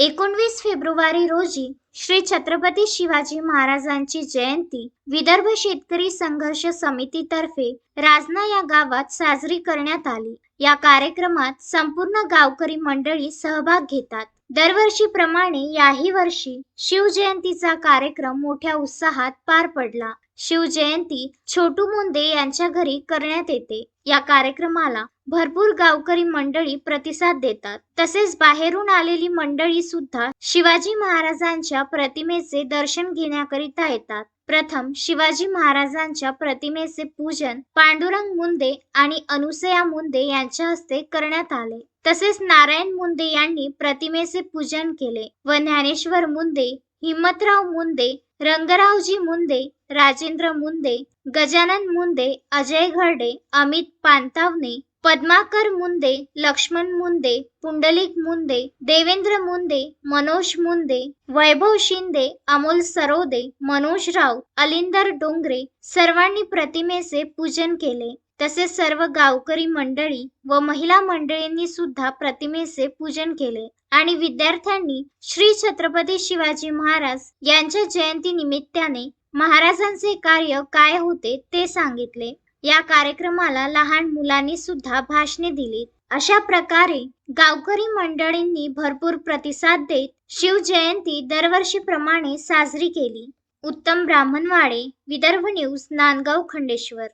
एकोणवीस फेब्रुवारी रोजी श्री छत्रपती शिवाजी महाराजांची जयंती विदर्भ शेतकरी संघर्ष समितीतर्फे राजना या गावात साजरी करण्यात आली. या कार्यक्रमात संपूर्ण गावकरी मंडळी सहभाग घेतात. दरवर्षीप्रमाणे याही वर्षी शिवजयंतीचा कार्यक्रम मोठ्या उत्साहात पार पडला. शिवजयंती छोटू मुंदे यांच्या घरी करण्यात येते. या कार्यक्रमाला भरपूर गावकरी मंडळी प्रतिसाद देतात. तसेच बाहेरून आलेली मंडळी सुद्धा शिवाजी महाराजांच्या प्रतिमेचे दर्शन घेण्याकरिता येतात. प्रथम शिवाजी महाराजांच्या प्रतिमेचे पूजन पांडुरंग मुंदे आणि अनुसया मुंदे यांच्या हस्ते करण्यात आले. तसेच नारायण मुंदे यांनी प्रतिमेचे पूजन केले व ज्ञानेश्वर मुंदे हिम्मतराव मुंदे रंगरावजी मुंदे राजेंद्र मुंदे गजानन मुंदे अजय घरडे अमित पानतावणे पद्माकर मुंदे लक्ष्मण मुंदे पुंडलिक मुंदे देवेंद्र मुंदे मनोज मुंदे वैभव शिंदे अमोल सरोदे मनोज राऊत अलिंदर डोंगरे सर्वांनी प्रतिमेचे पूजन केले. तसेच सर्व गावकरी मंडळी व महिला मंडळींनी सुद्धा प्रतिमेचे पूजन केले. आणि विद्यार्थ्यांनी श्री छत्रपती शिवाजी महाराज यांच्या जयंती निमित्ताने महाराजांचे कार्य काय होते ते सांगितले. या कार्यक्रमाला लहान मुलांनी सुद्धा भाषणे दिली. अशा प्रकारे गावकरी मंडळींनी भरपूर प्रतिसाद देत शिवजयंती दरवर्षीप्रमाणे साजरी केली. उत्तम ब्राह्मणवाडे विदर्भ न्यूज नांदगाव खंडेश्वर.